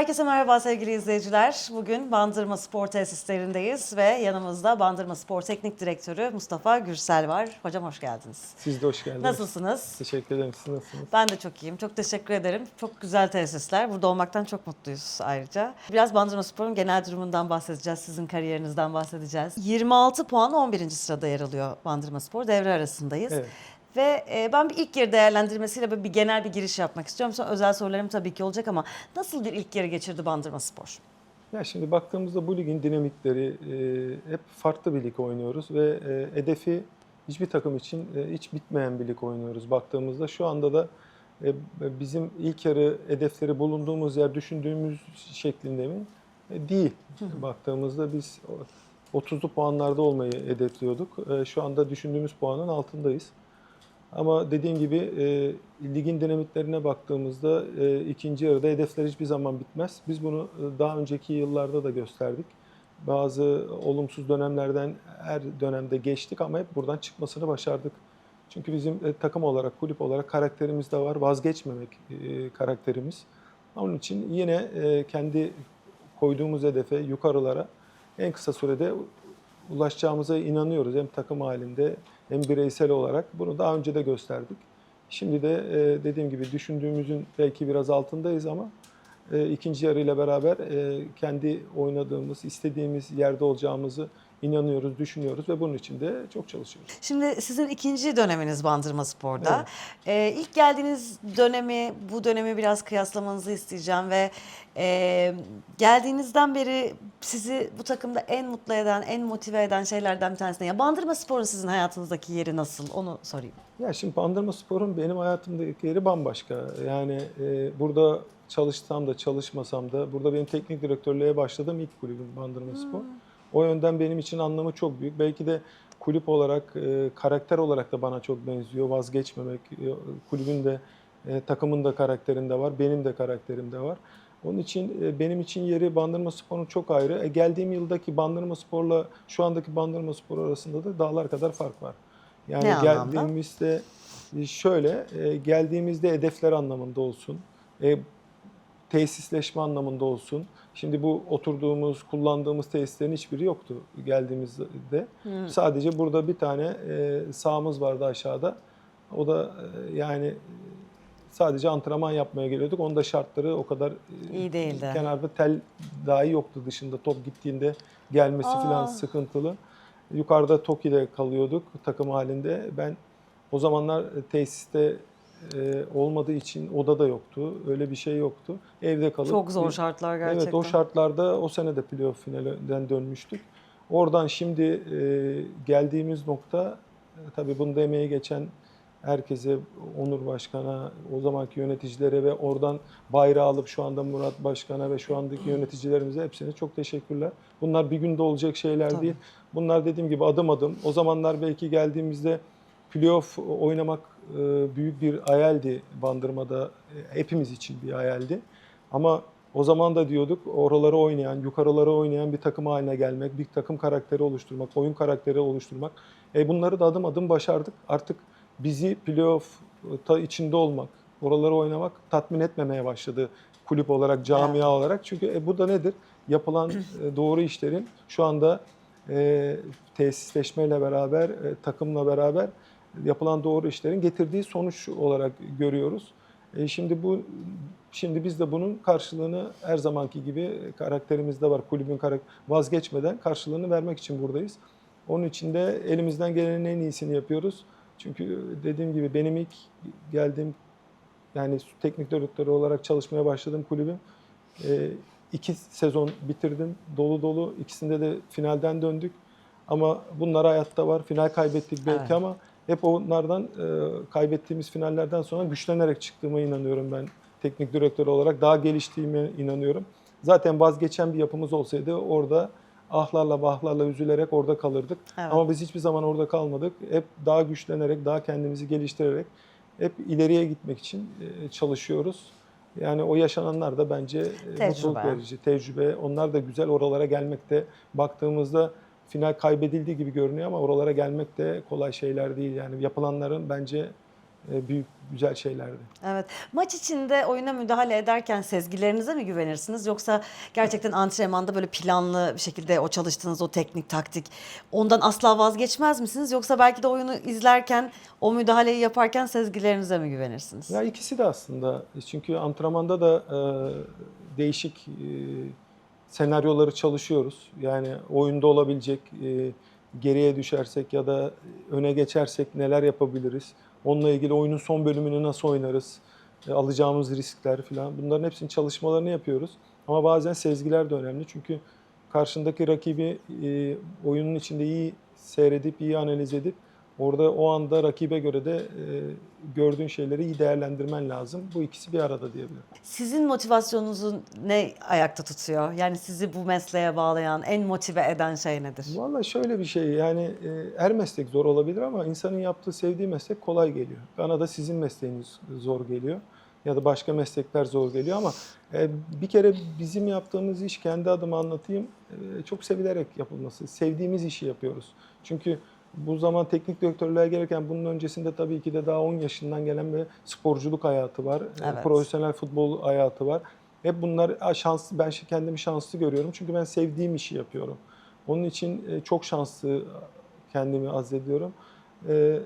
Herkese merhaba sevgili izleyiciler. Bugün Bandırma Spor Tesislerindeyiz ve yanımızda Bandırma Spor Teknik Direktörü Mustafa Gürsel var. Hocam hoş geldiniz. Siz de hoş geldiniz. Nasılsınız? Teşekkür ederim. Siz nasılsınız? Ben de çok iyiyim. Çok teşekkür ederim. Çok güzel tesisler. Burada olmaktan çok mutluyuz ayrıca. Biraz Bandırma Spor'un genel durumundan bahsedeceğiz. Sizin kariyerinizden bahsedeceğiz. 26 puan 11. sırada yer alıyor Bandırma Spor. Devre arasındayız. Evet. Ve e, ben bir ilk yarı değerlendirmesiyle böyle bir genel bir giriş yapmak istiyorum. Sonra özel sorularım tabii ki olacak ama nasıl bir ilk yarı geçirdi Bandırma Spor? Ya şimdi baktığımızda bu ligin dinamikleri e, hep farklı bir lig oynuyoruz ve e, hedefi hiçbir takım için e, hiç bitmeyen bir lig oynuyoruz. Baktığımızda şu anda da e, bizim ilk yarı hedefleri bulunduğumuz yer düşündüğümüz şeklinde mi? E, değil. Baktığımızda biz o 30'lu puanlarda olmayı hedefliyorduk. E, şu anda düşündüğümüz puanın altındayız. Ama dediğim gibi e, ligin dinamiklerine baktığımızda e, ikinci yarıda hedefler hiçbir zaman bitmez. Biz bunu e, daha önceki yıllarda da gösterdik. Bazı olumsuz dönemlerden her dönemde geçtik ama hep buradan çıkmasını başardık. Çünkü bizim e, takım olarak, kulüp olarak karakterimiz de var. Vazgeçmemek e, karakterimiz. Onun için yine e, kendi koyduğumuz hedefe, yukarılara en kısa sürede ulaşacağımıza inanıyoruz. Hem takım halinde hem bireysel olarak. Bunu daha önce de gösterdik. Şimdi de e, dediğim gibi düşündüğümüzün belki biraz altındayız ama e, ikinci yarıyla beraber e, kendi oynadığımız, istediğimiz yerde olacağımızı inanıyoruz, düşünüyoruz ve bunun için de çok çalışıyoruz. Şimdi sizin ikinci döneminiz Bandırma Spor'da. Ee, ilk geldiğiniz dönemi, bu dönemi biraz kıyaslamanızı isteyeceğim ve e, geldiğinizden beri sizi bu takımda en mutlu eden, en motive eden şeylerden bir tanesi ne? Ya Bandırma Spor'un sizin hayatınızdaki yeri nasıl? Onu sorayım. Ya şimdi Bandırma Spor'un benim hayatımdaki yeri bambaşka. Yani e, burada çalışsam da çalışmasam da burada benim teknik direktörlüğe başladığım ilk kulübüm Bandırma Spor. O yönden benim için anlamı çok büyük. Belki de kulüp olarak, e, karakter olarak da bana çok benziyor. Vazgeçmemek, e, kulübün de, e, takımın da karakterinde var, benim de karakterimde var. Onun için e, benim için yeri Bandırma Spor'un çok ayrı. E, geldiğim yıldaki Bandırma Spor'la şu andaki Bandırma Spor arasında da dağlar kadar fark var. Yani Ne anlamda? geldiğimizde e, şöyle, e, geldiğimizde hedefler anlamında olsun, e, tesisleşme anlamında olsun. Şimdi bu oturduğumuz, kullandığımız tesislerin hiçbiri yoktu geldiğimizde. Sadece burada bir tane e, sahamız vardı aşağıda. O da e, yani sadece antrenman yapmaya geliyorduk. Onun da şartları o kadar e, İyi değildi. Kenarda tel dahi yoktu dışında. Top gittiğinde gelmesi Aa. falan sıkıntılı. Yukarıda Toki'de kalıyorduk takım halinde. Ben o zamanlar tesiste e, olmadığı için oda da yoktu. Öyle bir şey yoktu. Evde kalıp Çok zor şartlar gerçekten. Evet o şartlarda o sene de playoff finalinden dönmüştük. Oradan şimdi e, geldiğimiz nokta e, tabii bunda emeği geçen herkese, Onur Başkan'a, o zamanki yöneticilere ve oradan bayrağı alıp şu anda Murat Başkan'a ve şu andaki yöneticilerimize hepsine çok teşekkürler. Bunlar bir günde olacak şeyler Tabii. değil. Bunlar dediğim gibi adım adım. O zamanlar belki geldiğimizde playoff oynamak e, büyük bir hayaldi Bandırma'da. E, Hepimiz için bir hayaldi. Ama o zaman da diyorduk oraları oynayan, yukarıları oynayan bir takım haline gelmek, bir takım karakteri oluşturmak, oyun karakteri oluşturmak. E bunları da adım adım başardık. Artık bizi playoff'ta içinde olmak, oraları oynamak tatmin etmemeye başladı kulüp olarak, camia Evet. olarak. Çünkü e, bu da nedir? Yapılan e, doğru işlerin şu anda e, tesisleşmeyle beraber, e, takımla beraber yapılan doğru işlerin getirdiği sonuç olarak görüyoruz. E, şimdi bu şimdi biz de bunun karşılığını her zamanki gibi karakterimizde var. Kulübün karak vazgeçmeden karşılığını vermek için buradayız. Onun için de elimizden gelenin en iyisini yapıyoruz. Çünkü dediğim gibi benim ilk geldiğim yani teknik direktör olarak çalışmaya başladığım kulübüm e, iki sezon bitirdim dolu dolu. İkisinde de finalden döndük. Ama bunlar hayatta var. Final kaybettik belki Evet. ama hep onlardan e, kaybettiğimiz finallerden sonra güçlenerek çıktığıma inanıyorum ben teknik direktör olarak. Daha geliştiğime inanıyorum. Zaten vazgeçen bir yapımız olsaydı orada ahlarla bahlarla üzülerek orada kalırdık. Evet. Ama biz hiçbir zaman orada kalmadık. Hep daha güçlenerek, daha kendimizi geliştirerek hep ileriye gitmek için e, çalışıyoruz. Yani o yaşananlar da bence e, Tecrübe. mutluluk verici, tecrübe. Onlar da güzel oralara gelmekte. Baktığımızda final kaybedildiği gibi görünüyor ama oralara gelmek de kolay şeyler değil. Yani yapılanların bence e, büyük güzel şeylerdi. Evet. Maç içinde oyuna müdahale ederken sezgilerinize mi güvenirsiniz yoksa gerçekten antrenmanda böyle planlı bir şekilde o çalıştığınız o teknik taktik ondan asla vazgeçmez misiniz yoksa belki de oyunu izlerken o müdahaleyi yaparken sezgilerinize mi güvenirsiniz? Ya ikisi de aslında. Çünkü antrenmanda da e, değişik e, senaryoları çalışıyoruz. Yani oyunda olabilecek e, geriye düşersek ya da öne geçersek neler yapabiliriz? Onunla ilgili oyunun son bölümünü nasıl oynarız? E, alacağımız riskler falan. Bunların hepsinin çalışmalarını yapıyoruz. Ama bazen sezgiler de önemli. Çünkü karşındaki rakibi e, oyunun içinde iyi seyredip, iyi analiz edip Orada o anda rakibe göre de e, gördüğün şeyleri iyi değerlendirmen lazım. Bu ikisi bir arada diyebilirim. Sizin motivasyonunuzu ne ayakta tutuyor? Yani sizi bu mesleğe bağlayan, en motive eden şey nedir? Vallahi şöyle bir şey yani e, her meslek zor olabilir ama insanın yaptığı sevdiği meslek kolay geliyor. Bana da sizin mesleğiniz zor geliyor ya da başka meslekler zor geliyor ama e, bir kere bizim yaptığımız iş kendi adıma anlatayım e, çok sevilerek yapılması. Sevdiğimiz işi yapıyoruz. Çünkü bu zaman teknik direktörlüğe gelirken bunun öncesinde tabii ki de daha 10 yaşından gelen bir sporculuk hayatı var. e, Evet. Profesyonel futbol hayatı var. Hep bunlar "Aa, şanslı, ben kendimi şanslı görüyorum. Çünkü ben sevdiğim işi yapıyorum. Onun için e, çok şanslı kendimi azzediyorum. E,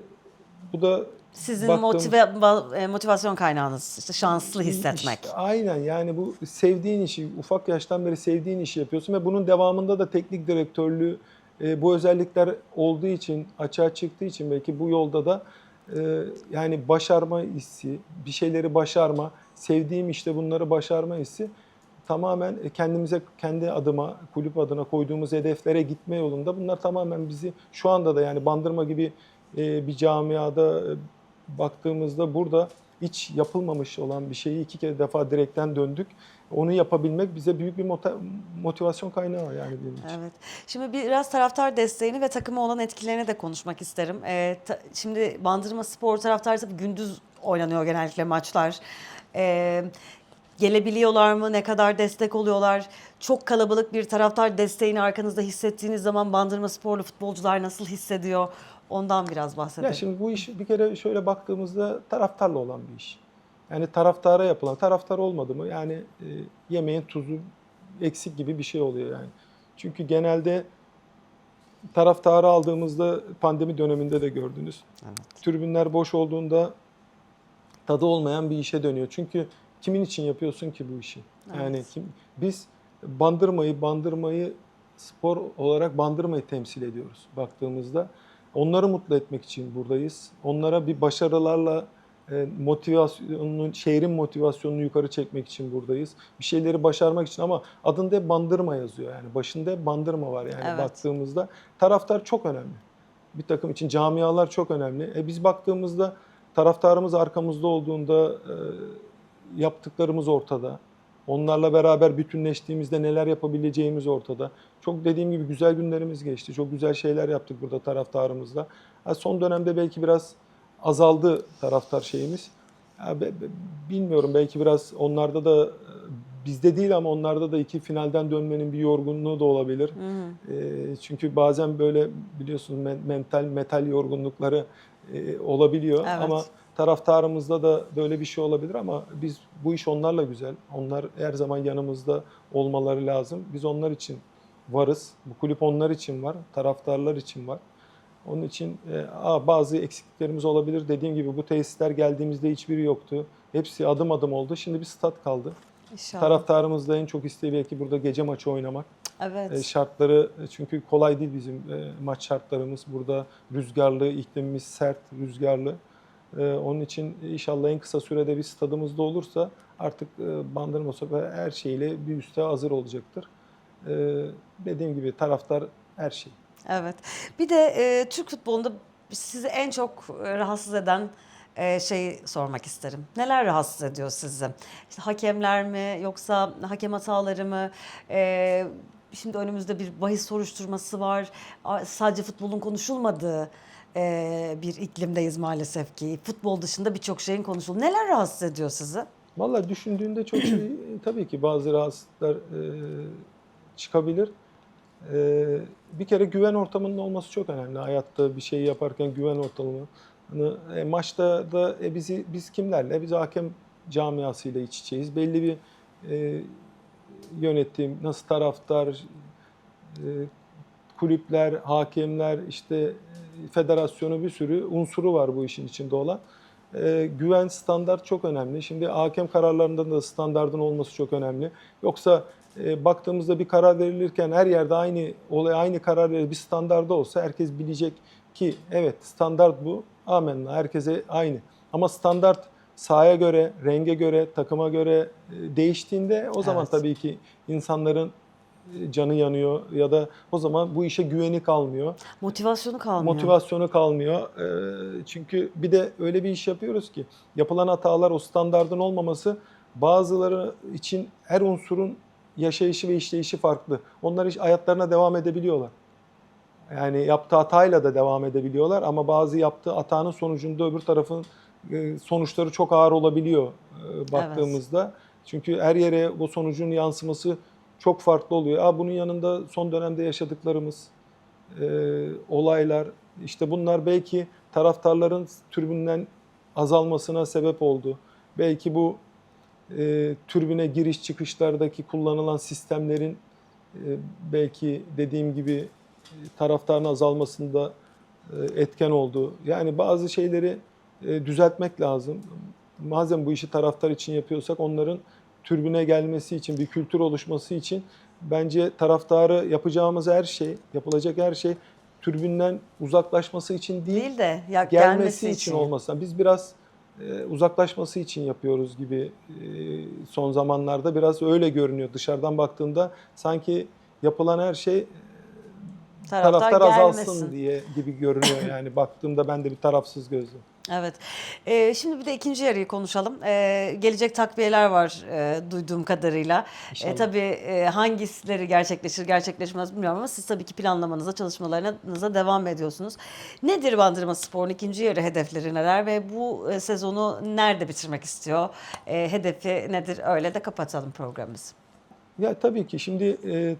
bu da Sizin baktığım- motive, motivasyon kaynağınız işte şanslı hissetmek. İşte aynen yani bu sevdiğin işi, ufak yaştan beri sevdiğin işi yapıyorsun ve bunun devamında da teknik direktörlüğü e, bu özellikler olduğu için, açığa çıktığı için belki bu yolda da e, yani başarma hissi, bir şeyleri başarma, sevdiğim işte bunları başarma hissi tamamen kendimize, kendi adıma, kulüp adına koyduğumuz hedeflere gitme yolunda bunlar tamamen bizi şu anda da yani Bandırma gibi e, bir camiada e, baktığımızda burada hiç yapılmamış olan bir şeyi iki kere defa direkten döndük. Onu yapabilmek bize büyük bir motivasyon kaynağı yani benim için. Evet. Şimdi biraz taraftar desteğini ve takıma olan etkilerini de konuşmak isterim. Ee, şimdi Bandırma Spor taraftarı tabii gündüz oynanıyor genellikle maçlar. Ee, gelebiliyorlar mı? Ne kadar destek oluyorlar? Çok kalabalık bir taraftar desteğini arkanızda hissettiğiniz zaman Bandırma Sporlu futbolcular nasıl hissediyor? Ondan biraz bahsedelim. Ya şimdi bu iş bir kere şöyle baktığımızda taraftarla olan bir iş. Yani taraftara yapılan, taraftar olmadı mı yani e, yemeğin tuzu eksik gibi bir şey oluyor yani. Çünkü genelde taraftarı aldığımızda pandemi döneminde de gördünüz. Evet. Tribünler boş olduğunda tadı olmayan bir işe dönüyor. Çünkü kimin için yapıyorsun ki bu işi? Yani Evet. kim biz bandırmayı, bandırmayı spor olarak bandırmayı temsil ediyoruz baktığımızda. Onları mutlu etmek için buradayız. Onlara bir başarılarla e, motivasyonunu, şehrin motivasyonunu yukarı çekmek için buradayız. Bir şeyleri başarmak için ama adında hep bandırma yazıyor. Yani başında hep bandırma var yani Evet. baktığımızda. Taraftar çok önemli. Bir takım için camialar çok önemli. E biz baktığımızda taraftarımız arkamızda olduğunda e, yaptıklarımız ortada. Onlarla beraber bütünleştiğimizde neler yapabileceğimiz ortada. Çok dediğim gibi güzel günlerimiz geçti. Çok güzel şeyler yaptık burada taraftarımızla. Son dönemde belki biraz azaldı taraftar şeyimiz. Ya, be- be- bilmiyorum belki biraz onlarda da bizde değil ama onlarda da iki finalden dönmenin bir yorgunluğu da olabilir. Hı hı. E, çünkü bazen böyle biliyorsunuz men- mental metal yorgunlukları e, olabiliyor Evet. ama taraftarımızda da böyle bir şey olabilir ama biz bu iş onlarla güzel. Onlar her zaman yanımızda olmaları lazım. Biz onlar için varız. Bu kulüp onlar için var, taraftarlar için var. Onun için e, bazı eksikliklerimiz olabilir. Dediğim gibi bu tesisler geldiğimizde hiçbiri yoktu. Hepsi adım adım oldu. Şimdi bir stat kaldı. İnşallah. Taraftarımız da en çok isteği belki burada gece maçı oynamak. Evet. E, şartları e, çünkü kolay değil bizim e, maç şartlarımız. Burada rüzgarlı, iklimimiz sert, rüzgarlı. E, Onun için inşallah en kısa sürede bir stadımızda olursa artık e, Bandırma Spor her şeyle bir üste hazır olacaktır. E, Dediğim gibi taraftar her şey. Evet. Bir de e, Türk futbolunda sizi en çok e, rahatsız eden e, şeyi sormak isterim. Neler rahatsız ediyor sizi? İşte hakemler mi yoksa hakem hataları mı? E, şimdi önümüzde bir bahis soruşturması var. Sadece futbolun konuşulmadığı e, bir iklimdeyiz maalesef ki. Futbol dışında birçok şeyin konuşulduğu. Neler rahatsız ediyor sizi? Vallahi düşündüğünde çok şey tabii ki bazı rahatsızlıklar e, çıkabilir. e, bir kere güven ortamının olması çok önemli. Hayatta bir şey yaparken güven ortamı. Hani, e, maçta da e, bizi biz kimlerle? Biz hakem camiasıyla iç içeyiz. Belli bir e, yönetim, nasıl taraftar, e, kulüpler, hakemler, işte e, federasyonu bir sürü unsuru var bu işin içinde olan. E, güven standart çok önemli. Şimdi hakem kararlarında da standardın olması çok önemli. Yoksa e, baktığımızda bir karar verilirken her yerde aynı olay aynı karar verir bir standarda olsa herkes bilecek ki evet standart bu. Amenna herkese aynı. Ama standart sahaya göre, renge göre, takıma göre e, değiştiğinde o zaman Evet. tabii ki insanların canı yanıyor ya da o zaman bu işe güveni kalmıyor. Motivasyonu kalmıyor. Motivasyonu kalmıyor. Ee, Çünkü bir de öyle bir iş yapıyoruz ki yapılan hatalar o standardın olmaması bazıları için her unsurun yaşayışı ve işleyişi farklı. Onlar iş hayatlarına devam edebiliyorlar. Yani yaptığı hatayla da devam edebiliyorlar ama bazı yaptığı hatanın sonucunda öbür tarafın e, sonuçları çok ağır olabiliyor e, baktığımızda. Çünkü her yere bu sonucun yansıması çok farklı oluyor. Aa, bunun yanında son dönemde yaşadıklarımız, e, olaylar, işte bunlar belki taraftarların tribünden azalmasına sebep oldu. Belki bu e, türbüne giriş çıkışlardaki kullanılan sistemlerin e, belki dediğim gibi e, taraftarın azalmasında e, etken oldu. Yani bazı şeyleri e, düzeltmek lazım. Madem bu işi taraftar için yapıyorsak onların türbüne gelmesi için, bir kültür oluşması için bence taraftarı yapacağımız her şey, yapılacak her şey türbünden uzaklaşması için değil, Değil de ya gelmesi, için, olmasına. Biz biraz e, uzaklaşması için yapıyoruz gibi e, son zamanlarda biraz öyle görünüyor. Dışarıdan baktığında sanki yapılan her şey Taraftar, taraftar azalsın gelmesin. diye gibi görünüyor yani baktığımda ben de bir tarafsız gözlüm. Evet. Ee, şimdi bir de ikinci yarıyı konuşalım. Ee, gelecek takviyeler var e, duyduğum kadarıyla. İnşallah. E, tabii e, hangileri gerçekleşir gerçekleşmez bilmiyorum ama siz tabii ki planlamanıza, çalışmalarınıza devam ediyorsunuz. Nedir Bandırma Spor'un ikinci yarı hedefleri neler ve bu e, sezonu nerede bitirmek istiyor? E, hedefi nedir? Öyle de kapatalım programımızı. Ya tabii ki şimdi e,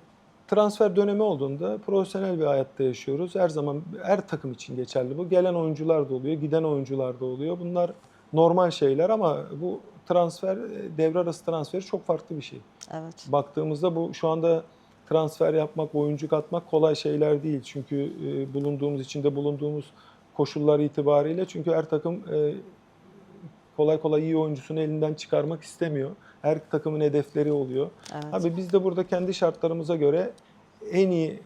transfer dönemi olduğunda profesyonel bir hayatta yaşıyoruz. Her zaman her takım için geçerli bu. Gelen oyuncular da oluyor, giden oyuncular da oluyor. Bunlar normal şeyler ama bu transfer, e, devre arası transferi çok farklı bir şey. Evet. Baktığımızda bu şu anda transfer yapmak, oyuncu katmak kolay şeyler değil. Çünkü e, bulunduğumuz, içinde bulunduğumuz koşullar itibariyle. Çünkü her takım e, kolay kolay iyi oyuncusunu elinden çıkarmak istemiyor. Her takımın hedefleri oluyor. Evet. Abi biz de burada kendi şartlarımıza göre en iyi e,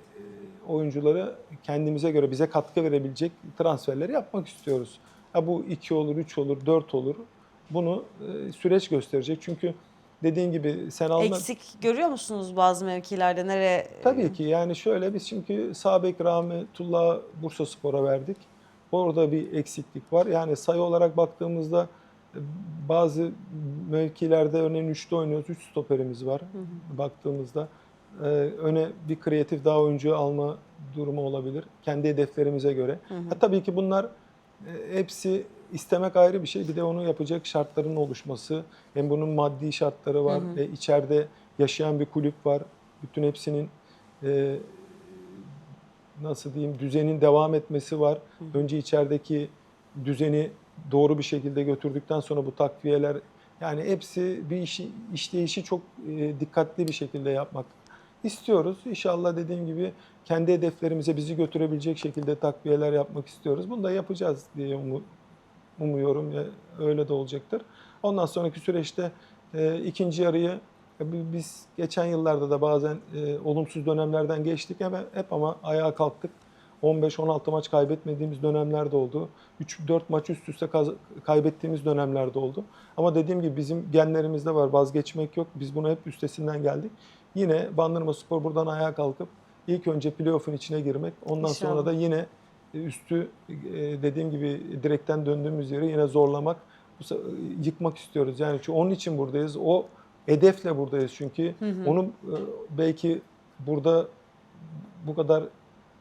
oyuncuları kendimize göre bize katkı verebilecek transferleri yapmak istiyoruz. Ha bu 2 olur, 3 olur, 4 olur. Bunu e, süreç gösterecek. Çünkü dediğin gibi sen alma... Eksik görüyor musunuz bazı mevkilerde? Nereye? Tabii ki yani şöyle biz çünkü Sabek Rahmetullah Bursa Spor'a verdik. Orada bir eksiklik var. Yani sayı olarak baktığımızda bazı mevkilerde örneğin 3'te oynuyoruz. 3 stoperimiz var baktığımızda. Ee, öne bir kreatif daha oyuncu alma durumu olabilir. Kendi hedeflerimize göre. Ha, tabii ki bunlar e, hepsi istemek ayrı bir şey. Bir de onu yapacak şartların oluşması. Hem bunun maddi şartları var. E, içeride yaşayan bir kulüp var. Bütün hepsinin e, nasıl diyeyim düzenin devam etmesi var. Önce içerideki düzeni doğru bir şekilde götürdükten sonra bu takviyeler yani hepsi bir işi, işleyişi çok e, dikkatli bir şekilde yapmak istiyoruz. İnşallah dediğim gibi kendi hedeflerimize bizi götürebilecek şekilde takviyeler yapmak istiyoruz. Bunu da yapacağız diye umu- umuyorum ve öyle de olacaktır. Ondan sonraki süreçte e, ikinci yarıyı e, bi- biz geçen yıllarda da bazen e, olumsuz dönemlerden geçtik ama hep ama ayağa kalktık. 15-16 maç kaybetmediğimiz dönemler de oldu. 3-4 maç üst üste kaybettiğimiz dönemler de oldu. Ama dediğim gibi bizim genlerimizde var vazgeçmek yok. Biz bunu hep üstesinden geldik. Yine Bandırma Spor buradan ayağa kalkıp ilk önce playoff'un içine girmek. Ondan İnşallah. sonra da yine üstü e, dediğim gibi direkten döndüğümüz yeri yine zorlamak, yıkmak istiyoruz. Yani çünkü onun için buradayız. O hedefle buradayız çünkü. Onun e, belki burada bu kadar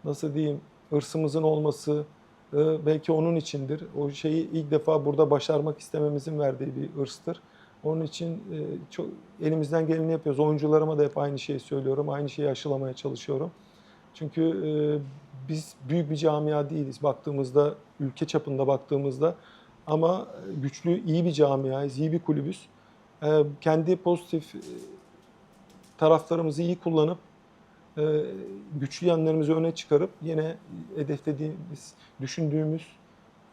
nasıl diyeyim hırsımızın olması e, belki onun içindir. O şeyi ilk defa burada başarmak istememizin verdiği bir hırstır. Onun için e, çok elimizden geleni yapıyoruz. Oyuncularıma da hep aynı şeyi söylüyorum. Aynı şeyi aşılamaya çalışıyorum. Çünkü e, biz büyük bir camia değiliz baktığımızda, ülke çapında baktığımızda ama güçlü, iyi bir camiayız, iyi bir kulübüz. E, kendi pozitif e, taraflarımızı iyi kullanıp güçlü yanlarımızı öne çıkarıp yine hedeflediğimiz, düşündüğümüz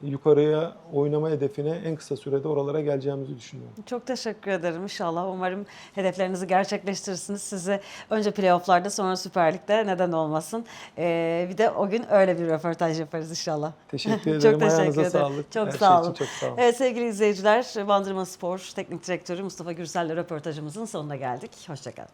yukarıya oynama hedefine en kısa sürede oralara geleceğimizi düşünüyorum. Çok teşekkür ederim inşallah. Umarım hedeflerinizi gerçekleştirirsiniz. Sizi önce playofflarda sonra Süper Lig'de neden olmasın. Ee, bir de o gün öyle bir röportaj yaparız inşallah. Teşekkür Çok ederim. teşekkür Ayağınıza ederim. sağlık. Çok Her şey sağ için olun. çok sağ olun. Evet sevgili izleyiciler, Bandırma Spor Teknik Direktörü Mustafa Gürsel'le röportajımızın sonuna geldik. Hoşçakalın.